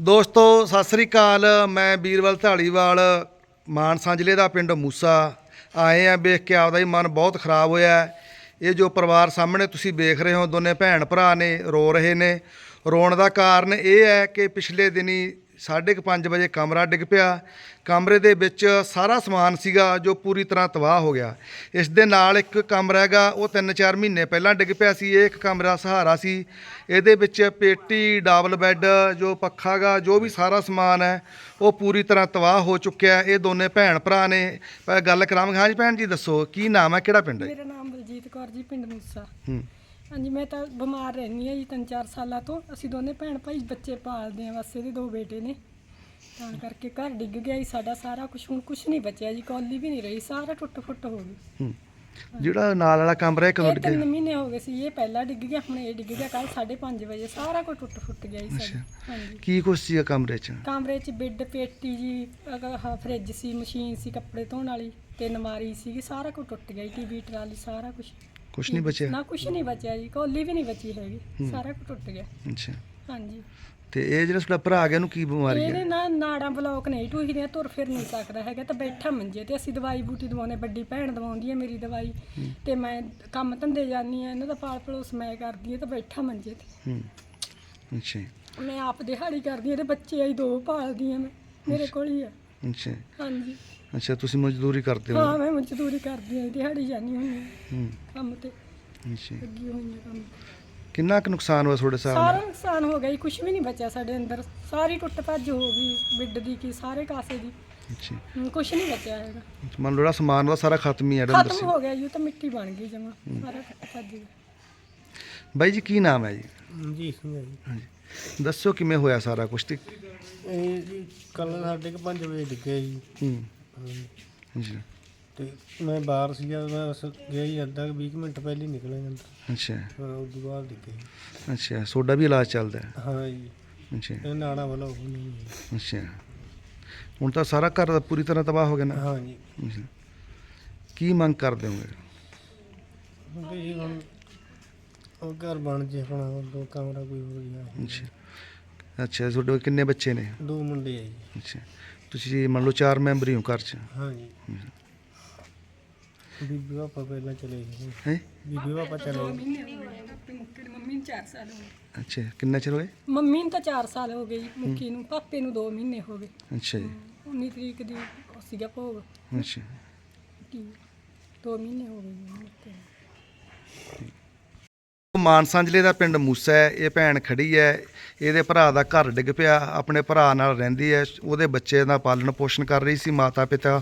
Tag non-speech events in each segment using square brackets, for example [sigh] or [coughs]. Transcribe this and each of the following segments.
ਦੋਸਤੋ, ਸਤਿ ਸ੍ਰੀ ਅਕਾਲ। ਮੈਂ ਬੀਰਵਲ ਢਾਲੀਵਾਲ, ਮਾਨਸਾ ਜ਼ਿਲ੍ਹੇ ਦਾ ਪਿੰਡ ਮੂਸਾ। ਆਏ ਆ, ਵੇਖ ਕੇ ਆਪਦਾ ਹੀ ਮਨ ਬਹੁਤ ਖਰਾਬ ਹੋਇਆ ਇਹ ਜੋ ਪਰਿਵਾਰ ਸਾਹਮਣੇ ਤੁਸੀਂ ਵੇਖ ਰਹੇ ਹੋ, ਦੋਨੇ ਭੈਣ ਭਰਾ ਨੇ, ਰੋ ਰਹੇ ਨੇ। ਰੋਣ ਦਾ ਕਾਰਨ ਇਹ ਹੈ ਕਿ ਪਿਛਲੇ ਦਿਨੀ 5:30 ਵਜੇ ਕਮਰਾ ਡਿੱਗ ਪਿਆ। ਕਮਰੇ ਦੇ ਵਿੱਚ ਸਾਰਾ ਸਮਾਨ ਸੀਗਾ ਜੋ ਪੂਰੀ ਤਰ੍ਹਾਂ ਤਬਾਹ ਹੋ ਗਿਆ। ਇਸ ਦੇ ਨਾਲ ਇੱਕ ਕਮਰਾ ਹੈਗਾ ਉਹ 3-4 ਮਹੀਨੇ ਪਹਿਲਾਂ ਡਿੱਗ ਪਿਆ ਸੀ। ਇਹ ਇੱਕ ਕਮਰਾ ਸਹਾਰਾ ਸੀ। ਇਹਦੇ ਵਿੱਚ ਪੇਟੀ ਡਬਲ ਬੈੱਡ ਜੋ ਪੱਖਾ ਗਾ ਜੋ ਵੀ ਸਾਰਾ ਸਮਾਨ ਹੈ ਉਹ ਪੂਰੀ ਤਰ੍ਹਾਂ ਤਬਾਹ ਹੋ ਚੁੱਕਿਆ। ਇਹ ਦੋਨੇ ਭੈਣ ਭਰਾ ਨੇ। ਗੱਲ ਕਰਾਂਗੇ ਹਾਂਜੀ ਭੈਣ ਜੀ ਦੱਸੋ ਕੀ ਨਾਮ ਹੈ? ਕਿਹੜਾ ਪਿੰਡ ਹੈ? ਮੇਰਾ ਨਾਮ ਬਲਜੀਤ ਕੌਰ ਜੀ ਪਿੰਡ ਮੂਸਾ। ਹੂੰ। ਹਾਂਜੀ ਮੈਂ ਤਾਂ ਬਿਮਾਰ ਰਹਿੰਦੀ ਹਾਂ ਜੀ ਤਿੰਨ ਚਾਰ ਸਾਲਾਂ ਤੋਂ। ਅਸੀਂ ਦੋਨੇ ਭੈਣ ਭਾਈ ਬੱਚੇ ਪਾਲਦੇ ਹਾਂ ਬਸ ਇਹਦੇ ਦੋ ਬੇਟੇ ਨੇ। ਤਾਂ ਕਰਕੇ ਘਰ ਡਿੱਗ ਗਿਆ ਜੀ ਸਾਡਾ ਸਾਰਾ ਕੁਝ ਹੁਣ ਕੁਝ ਨਹੀਂ ਬਚਿਆ ਜੀ ਕੌਲੀ ਵੀ ਨਹੀਂ ਰਹੀ ਸਾਰਾ ਟੁੱਟ ਫੁੱਟ ਹੋ ਗਈ ਹੂੰ ਜਿਹੜਾ ਨਾਲ ਵਾਲਾ ਕਮਰਾ ਇਹ ਕਦੋਂ ਇਹ ਡਿੱਗਿਆ ਤਿੰਨ ਮਹੀਨੇ ਹੋ ਗਏ ਸੀ ਇਹ ਪਹਿਲਾਂ ਡਿੱਗ ਗਿਆ ਹੁਣ ਇਹ ਡਿੱਗ ਗਿਆ ਕੱਲ 5:30 ਵਜੇ ਸਾਰਾ ਕੁਝ ਟੁੱਟ ਫੁੱਟ ਗਿਆ ਜੀ ਸਾਡਾ। ਹਾਂਜੀ। ਕੀ ਕੁਛ ਸੀਗਾ ਕਮਰੇ 'ਚ ਕਮਰੇ 'ਚ ਬੈੱਡ ਪੇਟੀ ਜੀ ਆਹ ਫਰਿੱਜ ਸੀ ਮਸ਼ੀਨ ਸੀ ਕੱਪੜੇ ਧੋਣ ਵਾਲੀ ਤੇ ਨਮਾਰੀ ਸੀਗੀ ਸਾਰਾ ਕੁਝ ਟੁੱਟ ਗਿਆ ਜੀ ਟੀਵੀ ਟਰਾਲੀ ਸਾਰਾ ਕੁਝ ਕੁਛ ਨਹੀਂ ਬਚਿਆ? ਨਾ ਕੁਝ ਨਹੀਂ ਬਚਿਆ ਜੀ ਕੋਲੀ ਵੀ ਨਹੀਂ ਬਚੀ ਹੈਗੀ ਸਾਰਾ ਕੁਝ ਟੁੱਟ ਗਿਆ। ਅੱਛਾ। ਹਾਂਜੀ। ਤੇ ਇਹ ਜਿਹੜਾ ਤੁਹਾਡਾ ਭਰਾ ਗਿਆ ਨੂੰ ਕੀ ਬਿਮਾਰੀ ਇਹਦੇ ਹੈ? ਨਾ ਨਾੜਾਂ ਬਲੌਕ ਨਹੀਂ ਟੂਹੀਆਂ ਤੁਰ ਫਿਰ ਨਹੀਂ ਸਕਦਾ ਹੈਗਾ ਤਾਂ ਬੈਠਾ ਮੰਜੇ ਤੇ ਅਸੀਂ ਦਵਾਈ ਬੂਟੀ ਦਵਾਉਨੇ ਵੱਡੀ ਭੈਣ ਦਵਾਉਂਦੀ ਹੈ ਮੇਰੀ ਦਵਾਈ ਤੇ ਮੈਂ ਕੰਮ ਧੰਦੇ ਜਾਂਦੀ ਆ ਇਹਨਾਂ ਦਾ ਪਾਲ ਪਲੋਸ ਮੈਂ ਕਰਦੀ ਆ ਤਾਂ ਬੈਠਾ ਮੰਜੇ ਤੇ। ਹੂੰ। ਅੱਛਾ। ਮੈਂ ਆਪ ਦਿਹਾੜੀ ਕਰਦੀ ਆ ਇਹਦੇ ਬੱਚੇ ਆਈ ਦੋ ਪਾਲਦੀ ਆ ਮੈਂ ਮੇਰੇ ਕੋਲ ਹੀ ਆ। ਅੱਛਾ। ਹਾਂਜੀ। ਅੱਛਾ ਤੁਸੀਂ ਮਜ਼ਦੂਰੀ ਕਰਦੇ ਹੋ? ਹਾਂ ਮੈਂ ਮਜ਼ਦੂਰੀ ਕਰਦੀ ਆ ਦਿਹਾੜੀ ਜਾਂਦੀ ਹੁੰਦੀ ਹੂੰ ਕੰਮ ਤੇ ਅੱਛਾ। ਲੱਗੀ ਹੋਈ ਆ ਕੰਮ ਕਿੰਨਾ ਕੁ ਨੁਕਸਾਨ ਹੋਇਆ ਤੁਹਾਡੇ ਹਿਸਾਬ ਨਾਲ? ਸਾਰਾ ਨੁਕਸਾਨ ਹੋ ਗਿਆ ਜੀ ਕੁਝ ਵੀ ਨਹੀਂ ਬਚਿਆ ਸਾਡੇ ਅੰਦਰ। ਸਾਰੀ ਟੁੱਟ ਭੱਜ ਹੋ ਗਈ ਬਿੱਡ ਦੀ ਕੀ ਸਾਰੇ ਕਾਸੇ ਦੀ। ਅੱਛਾ। ਕੁਝ ਨਹੀਂ ਬਚਿਆ ਹੈਗਾ। ਮੰਨ ਲਓ ਜਿਹੜਾ ਸਮਾਨ ਉਹਦਾ ਸਾਰਾ ਖਤਮ ਹੀ ਹੈ ਜਿਹੜਾ ਅੰਦਰ ਖਤਮ ਹੋ ਗਿਆ ਜੀ ਉਹ ਤਾਂ ਮਿੱਟੀ ਬਣ ਗਈ ਜਮਾ ਸਾਰਾ ਟੁੱਟ ਭੱਜ ਗਿਆ। ਬਾਈ ਜੀ ਕੀ ਨਾਮ ਹੈ ਜੀ? ਜੀ ਸਿੰਘ ਹੈ ਜੀ। ਹਾਂਜੀ। ਦੱਸੋ ਕਿਵੇਂ ਹੋਇਆ ਸਾਰਾ ਕੁਝ ਤੇ ਇਹ ਜੀ ਕੱਲ ਸਾਡੇ ਕੁ ਪੰਜ ਵਜੇ ਡਿੱਗਿਆ ਜੀ। ਹੂੰ। ਜੀ ਤੇ ਮੈਂ ਬਾਹਰ ਸੀਗਾ ਮੈਂ ਬਸ ਗਿਆ ਹੀ ਅੱਧਾ ਕੁ 20 ਮਿੰਟ ਪਹਿਲੇ ਨਿਕਲਿਆ ਜਾਂਦਾ। ਅੱਛਾ। ਹਾਂ ਉਸ ਤੋਂ ਬਾਅਦ ਡਿੱਗੇ ਅੱਛਾ ਤੁਹਾਡਾ ਵੀ ਇਲਾਜ ਚੱਲਦਾ ਹੈ? ਹਾਂ ਜੀ। ਅੱਛਾ। ਇਹ ਨਾੜਾ ਵਾਲਾ ਉਹ ਨਹੀਂ ਹੈ। ਅੱਛਾ। ਹੁਣ ਤਾਂ ਸਾਰਾ ਘਰ ਪੂਰੀ ਤਰ੍ਹਾਂ ਤਬਾਹ ਹੋ ਗਿਆ ਨਾ? ਹਾਂ ਜੀ। ਅੱਛਾ। ਕੀ ਮੰਗ ਕਰਦੇ ਹੋਗੇ? ਕਿਉਂਕਿ ਜੀ ਹੁਣ ਉਹ ਘਰ ਬਣ ਜੇ ਉਹ ਦੋ ਕਮਰਾ ਕੋਈ ਹੋ ਗਿਆ ਅੱਛਾ। ਅੱਛਾ ਤੁਹਾਡੇ ਕੋਲ ਕਿੰਨੇ ਬੱਚੇ ਨੇ? ਦੋ ਮੁੰਡੇ ਆ ਜੀ। ਅੱਛਾ। ਤੁਸੀਂ ਮੰਨ ਲਓ ਚਾਰ ਮੈਂਬਰ ਹੀ ਹੋ ਘਰ 'ਚ। ਹਾਂ ਜੀ ਬੀਬੀ ਪਾਪਾ ਪਹਿਲਾਂ ਚਲੇ ਗਏ। ਹੈ? ਬੀਬੀ ਪਾਪਾ ਚਲੇ ਗਏ। ਮੰਮੀ ਨੂੰ 4 ਸਾਲ ਹੋ ਗਏ? ਅੱਛਾ ਕਿੰਨਾ ਚਿਰ ਹੋਏ ਮੰਮੀ ਨੂੰ ਤਾਂ 4 ਸਾਲ ਹੋ ਗਏ ਜੀ ਮੁੱਕੀ ਨੂੰ। ਪਾਪੇ ਨੂੰ 2 ਮਹੀਨੇ ਹੋ ਗਏ। ਅੱਛਾ ਜੀ। 19 ਤਰੀਕ ਦੀ ਉਹ ਸੀਗਾ ਭੋਗ। ਅੱਛਾ। ਕੀ? 2 ਮਹੀਨੇ ਹੋ ਗਏ ਜੀ। ਮੁੱਕੀ ਨੂੰ। ਮਾਨਸਾ ਜ਼ਿਲ੍ਹੇ ਦਾ ਪਿੰਡ ਮੂਸਾ ਹੈ, ਇਹ ਭੈਣ ਖੜੀ ਹੈ, ਇਹਦੇ ਭਰਾ ਦਾ ਘਰ ਡਿੱਗ ਪਿਆ, ਆਪਣੇ ਭਰਾ ਨਾਲ ਰਹਿੰਦੀ ਹੈ, ਉਹਦੇ ਬੱਚੇ ਦਾ ਪਾਲਣ ਪੋਸ਼ਣ ਕਰ ਰਹੀ ਸੀ ਮਾਤਾ ਪਿਤਾ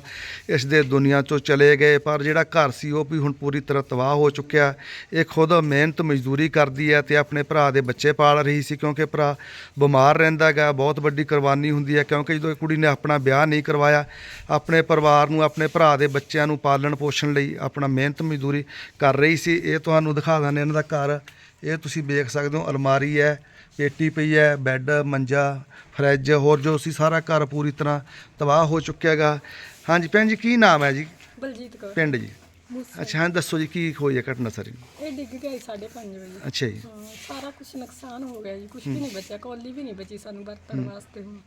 ਇਸ ਦੇ ਦੁਨੀਆ ਤੋਂ ਚਲੇ ਗਏ, ਪਰ ਜਿਹੜਾ ਘਰ ਸੀ ਉਹ ਵੀ ਹੁਣ ਪੂਰੀ ਤਰ੍ਹਾਂ ਤਬਾਹ ਹੋ ਚੁੱਕਿਆ। ਇਹ ਖੁਦ ਮਿਹਨਤ ਮਜ਼ਦੂਰੀ ਕਰਦੀ ਹੈ ਤੇ ਆਪਣੇ ਭਰਾ ਦੇ ਬੱਚੇ ਪਾਲ ਰਹੀ ਸੀ, ਕਿਉਂਕਿ ਭਰਾ ਬਿਮਾਰ ਰਹਿੰਦਾ ਹੈਗਾ, ਬਹੁਤ ਵੱਡੀ ਕੁਰਬਾਨੀ ਹੁੰਦੀ ਹੈ, ਕਿਉਂਕਿ ਜਦੋਂ ਇਹ ਕੁੜੀ ਨੇ ਆਪਣਾ ਵਿਆਹ ਨਹੀਂ ਕਰਵਾਇਆ, ਆਪਣੇ ਪਰਿਵਾਰ ਨੂੰ, ਆਪਣੇ ਭਰਾ ਦੇ ਬੱਚਿਆਂ ਨੂੰ ਪਾਲਣ ਪੋਸ਼ਣ ਲਈ ਆਪਣਾ ਮਿਹਨਤ ਮਜ਼ਦੂਰੀ ਕਰ ਰਹੀ ਸੀ। ਇਹ ਤੁਹਾਨੂੰ ਦਿਖਾ ਦਿੰਦੇ ਇਹਨਾਂ ਦਾ ਘਰ ਇਹ ਤੁਸੀਂ ਵੇਖ ਸਕਦੇ ਹੋ ਅਲਮਾਰੀ ਹੈ ਪੇਟੀ ਪਈ ਹੈ ਬੈੱਡ ਮੰਜਾ ਫਰਿੱਜ ਹੋਰ ਜੋ ਸੀ ਸਾਰਾ ਘਰ ਪੂਰੀ ਤਰ੍ਹਾਂ ਤਬਾਹ ਹੋ ਚੁੱਕਿਆ ਹੈਗਾ। ਹਾਂਜੀ ਭੈਣ ਜੀ ਕੀ ਨਾਮ ਹੈ ਜੀ? ਬਲਜੀਤ ਕੌਰ। ਪਿੰਡ ਜੀ। ਮੂਸਾ। ਅੱਛਾ ਹਾਂ ਦੱਸੋ ਜੀ ਕੀ ਹੋਈ ਹੈ ਘਟਨਾ ਸਾਰੀ? ਇਹ ਡਿੱਗ ਗਿਆ 5:30 ਵਜੇ। ਅੱਛਾ ਜੀ। ਹਾਂ ਸਾਰਾ ਕੁਝ ਨੁਕਸਾਨ ਹੋ ਗਿਆ ਜੀ ਕੁਝ ਵੀ ਨਹੀਂ ਬਚਿਆ ਕੌਲੀ ਵੀ ਨਹੀਂ ਬਚੀ ਸਾਨੂੰ ਵਰਤਣ ਵਾਸਤੇ ਹੁਣ।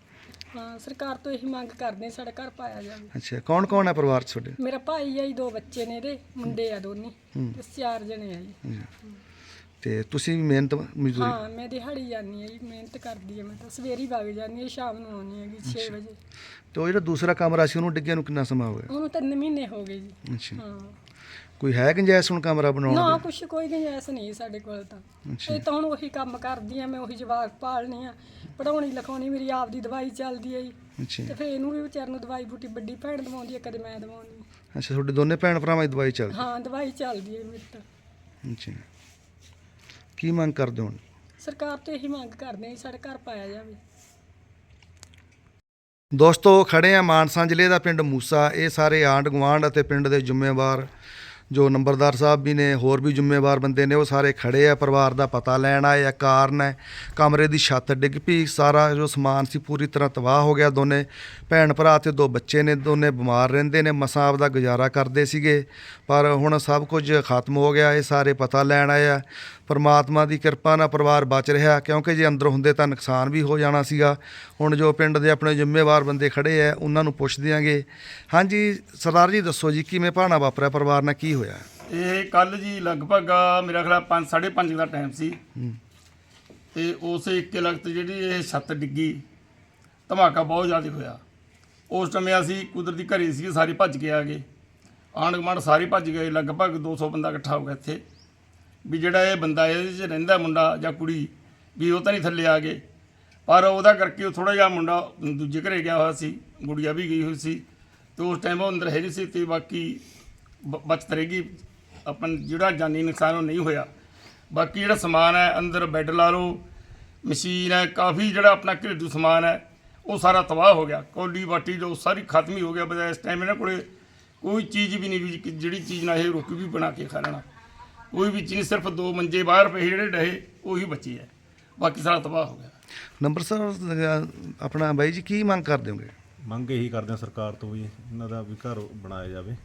ਹਾਂ ਸਰਕਾਰ ਤੋਂ ਇਹੀ ਮੰਗ ਕਰਦੇ ਹਾਂ ਸਾਡਾ ਘਰ ਪਾਇਆ ਜਾਵੇ। ਅੱਛਾ ਕੌਣ ਕੌਣ ਹੈ ਪਰਿਵਾਰ 'ਚ ਤੁਹਾਡੇ? ਮੇਰਾ ਭਾਈ ਆ ਜੀ ਦੋ ਬੱਚੇ ਨੇ ਇਹਦੇ ਮੁੰਡੇ ਆ ਦੋਨੇ। ਤੇ ਚਾਰ ਜਣੇ ਆ ਜੀ। ਤੇ ਤੁਸੀਂ ਵੀ ਮਿਹਨਤ ਮਜ਼ਦੂਰੀ ਹਾਂ ਮੈਂ ਦਿਹਾੜੀ ਜਾਂਦੀ ਆ ਜੀ ਮਿਹਨਤ ਕਰਦੀ ਆ ਮੈਂ ਤਾਂ। ਸਵੇਰੀ ਵਗ ਜਾਂਦੀ ਆ ਸ਼ਾਮ ਨੂੰ ਆਉਂਦੀ ਹੈਗੀ 6 ਵਜੇ। ਤੇ ਉਹ ਜਿਹੜਾ ਦੂਸਰਾ ਕਮਰਾ ਸੀ ਉਹਨੂੰ ਡਿੱਗਿਆ ਨੂੰ ਕਿੰਨਾ ਸਮਾਂ ਹੋ ਗਿਆ? ਉਹਨੂੰ ਤਿੰਨ ਮਹੀਨੇ ਹੋ ਗਏ ਜੀ। ਅੱਛਾ। ਹਾਂ। ਕੋਈ ਹੈ ਗੁੰਜਾਇਸ਼ ਹੁਣ ਕਮਰਾ ਬਣਾਉਣ ਨਾ ਦੀ? ਕੁਛ ਕੋਈ ਗੁੰਜਾਇਸ਼ ਨਹੀਂ ਸਾਡੇ ਕੋਲ ਤਾਂ। ਅੱਛਾ। ਇਹ ਤਾਂ ਹੁਣ ਉਹੀ ਕੰਮ ਕਰਦੀ ਆ ਮੈਂ ਉਹੀ ਜਵਾਕ ਪਾਲਣੀ ਆ ਪੜਾਉਣੀ ਲਿਖਾਉਣੀ ਮੇਰੀ ਆਪ ਦੀ ਦਵਾਈ ਚੱਲਦੀ ਆ ਜੀ। ਅੱਛਾ। ਤੇ ਫਿਰ ਇਹਨੂੰ ਵੀ ਵਿਚਾਰ ਨੂੰ ਦਵਾਈ ਬੂਟੀ ਵੱਡੀ ਭੈਣ ਦਵਾਉਂਦੀ ਆ ਕਦੇ ਮੈਂ ਦਵਾਉਂਦੀ ਆ। ਅੱਛਾ ਤੁਹਾਡੇ ਦੋਨੇ ਭੈਣ ਭਰਾਵਾਂ ਦੀ ਦਵਾਈ ਚੱਲਦੀ? ਹਾਂ ਦਵਾਈ ਚੱਲਦੀ ਹੈ ਮੇਰੇ ਤਾਂ। ਅੱਛਾ। ਕੀ ਮੰਗ ਕਰਦੇ ਹੋ ਹੁਣ? ਸਰਕਾਰ ਤੋਂ ਇਹੀ ਮੰਗ ਕਰਦੇ ਆ ਜੀ ਸਾਡਾ ਘਰ ਪਾਇਆ ਜਾਵੇ। ਦੋਸਤੋ ਖੜੇ ਆ ਮਾਨਸਾ ਜ਼ਿਲ੍ਹੇ ਦਾ ਪਿੰਡ ਮੂਸਾ। ਇਹ ਸਾਰੇ ਆਂਡ ਗੁਆਂਢ ਅਤੇ ਪਿੰਡ ਦੇ ਜ਼ਿੰਮੇਵਾਰ ਜੋ ਨੰਬਰਦਾਰ ਸਾਹਿਬ ਵੀ ਨੇ, ਹੋਰ ਵੀ ਜ਼ਿੰਮੇਵਾਰ ਬੰਦੇ ਨੇ, ਉਹ ਸਾਰੇ ਖੜੇ ਆ, ਪਰਿਵਾਰ ਦਾ ਪਤਾ ਲੈਣ ਆਏ ਆ, ਕਾਰਨ ਹੈ, ਕਮਰੇ ਦੀ ਛੱਤ ਡਿੱਗ ਪਈ, ਸਾਰਾ ਜੋ ਸਮਾਨ ਸੀ ਪੂਰੀ ਤਰ੍ਹਾਂ ਤਬਾਹ ਹੋ ਗਿਆ ਦੋਨੇ, ਭੈਣ ਭਰਾ ਤੇ ਦੋ ਬੱਚੇ ਨੇ, ਦੋਨੇ ਬਿਮਾਰ ਰਹਿੰਦੇ ਨੇ, ਮਸਾਂ ਆਪ ਦਾ ਗੁਜ਼ਾਰਾ ਕਰਦੇ ਸੀਗੇ, ਪਰ ਹੁਣ ਸਭ ਕੁਝ ਖਤਮ ਹੋ ਗਿਆ, ਇਹ ਸਾਰੇ ਪਤਾ ਲੈਣ ਆਏ ਆ, ਪਰਮਾਤਮਾ ਦੀ ਕਿਰਪਾ ਨਾਲ ਪਰਿਵਾਰ ਬਚ ਰਿਹਾ, ਕਿਉਂਕਿ ਜੇ ਅੰਦਰ ਹੁੰਦੇ ਤਾਂ ਨੁਕਸਾਨ ਵੀ ਹੋ ਜਾਣਾ ਸੀਗਾ, ਹੁਣ ਜੋ ਪਿੰਡ ਦੇ ਆਪਣੇ ਜ਼ਿੰਮੇਵਾਰ ਬੰਦੇ ਖੜੇ ਆ, ਉਹਨਾਂ ਨੂੰ ਪੁੱਛ ਦਿਆਂਗੇ ਹਾਂਜੀ, ਸਰਦਾਰ ਜੀ ਦੱਸੋ ਜੀ, ਕਿਵੇਂ ਭਾਣਾ ਵਾਪਰਿਆ ਪਰਿਵਾਰ ਨਾਲ, ਕੀ ਹੋਇਆ? ਇਹ ਕੱਲ ਜੀ ਲਗਭਗ ਮੇਰਾ ਖਿਆਲ 5 5:30 ਦਾ ਟਾਈਮ ਸੀ। ਤੇ ਉਸ ਇੱਕ ਲਗਤ ਜਿਹੜੀ ਇਹ ਛੱਤ ਡਿੱਗੀ ਧਮਾਕਾ ਬਹੁਤ ਜ਼ਿਆਦਾ ਹੋਇਆ। ਉਸ ਟਾਈਮ ਅਸੀਂ ਕੁਦਰਤੀ ਘਰੇ ਸੀ ਸਾਰੇ ਭੱਜ ਕੇ ਆ ਗਏ। ਆਂਢ ਗੁਆਂਢ ਸਾਰੇ ਭੱਜ ਗਏ ਲਗਭਗ 200 ਬੰਦਾ ਇਕੱਠਾ ਹੋ ਗਿਆ ਇੱਥੇ। ਵੀ ਜਿਹੜਾ ਇਹ ਬੰਦਾ ਇਹਦੇ 'ਚ ਰਹਿੰਦਾ ਮੁੰਡਾ ਜਾਂ ਕੁੜੀ ਵੀ ਉਹ ਤਾਂ ਨਹੀਂ ਥੱਲੇ ਆ ਗਏ। ਪਰ ਉਹਦਾ ਕਰਕੇ ਉਹ ਥੋੜਾ ਜਿਹਾ ਮੁੰਡਾ ਦੂਜੇ ਘਰੇ ਗਿਆ ਹੋਇਆ ਸੀ ਗੁੜੀਆ ਵੀ ਗਈ ਹੋਈ ਸੀ। ਤੇ ਉਸ ਟਾਈਮ ਉਹ ਅੰਦਰ ਹੈ ਨਹੀਂ ਸੀ ਤੇ ਬਾਕੀ ਬ- ਬਚਤ ਰਹੇਗੀ ਆਪਣ ਜਿਹੜਾ ਜਾਨੀ ਨੁਕਸਾਨ ਉਹ ਨਹੀਂ ਹੋਇਆ। ਬਾਕੀ ਜਿਹੜਾ ਸਮਾਨ ਹੈ ਅੰਦਰ ਬੈੱਡ ਲਾ ਲਓ ਮਸ਼ੀਨ ਹੈ ਕਾਫੀ ਜਿਹੜਾ ਆਪਣਾ ਘਰੇਲੂ ਸਮਾਨ ਹੈ ਉਹ ਸਾਰਾ ਤਬਾਹ ਹੋ ਗਿਆ। ਕੌਲੀ ਬਾਟੀ ਜੋ ਸਾਰੀ ਖਤਮ ਹੀ ਹੋ ਗਿਆ। ਬਜਾਏ ਇਸ ਟਾਈਮ ਇਹਨਾਂ ਕੋਲੇ ਕੋਈ ਚੀਜ਼ ਵੀ ਨਹੀਂ ਵੀ ਕਿ ਜਿਹੜੀ ਚੀਜ਼ ਨਾਲ ਇਹ ਰੋਟੀ ਵੀ ਬਣਾ ਕੇ ਖਾ ਲੈਣਾ। ਕੋਈ ਵੀ ਚੀਜ਼ ਸਿਰਫ ਦੋ ਮੰਜੇ ਬਾਹਰ ਪਏ ਜਿਹੜੇ ਡਹੇ ਉਹੀ ਬਚੇ ਹੈ। ਬਾਕੀ ਸਾਰਾ ਤਬਾਹ ਹੋ ਗਿਆ। ਨੰਬਰ ਸਰ ਆਪਣਾ ਬਾਈ ਜੀ ਕੀ ਮੰਗ ਕਰ ਦਿਓਗੇ ਮੰਗ ਇਹੀ ਕਰਦੇ ਹਾਂ ਸਰਕਾਰ ਤੋਂ ਵੀ ਇਹਨਾਂ ਦਾ ਵੀ ਘਰ ਬਣਾਇਆ ਜਾਵੇ।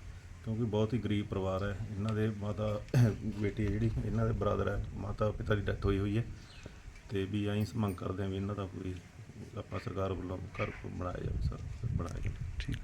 ਕਿਉਂਕਿ ਬਹੁਤ ਹੀ ਗਰੀਬ ਪਰਿਵਾਰ ਹੈ। ਇਹਨਾਂ ਦੇ ਮਾਤਾ [coughs] ਬੇਟੀ ਹੈ ਜਿਹੜੀ, ਇਹਨਾਂ ਦੇ ਬ੍ਰਦਰ ਹੈ। ਮਾਤਾ ਪਿਤਾ ਦੀ ਡੈਥ ਹੋਈ ਹੋਈ ਹੈ। ਤੇ ਵੀ ਅਸੀਂ ਮੰਗ ਕਰਦੇ ਹਾਂ ਵੀ ਇਹਨਾਂ ਦਾ ਕੋਈ ਆਪਾਂ ਸਰਕਾਰ ਵੱਲੋਂ ਘਰ ਬਣਾਇਆ ਜਾਵੇ, ਸਰ, ਬਣਾਇਆ ਜਾਵੇ। ਠੀਕ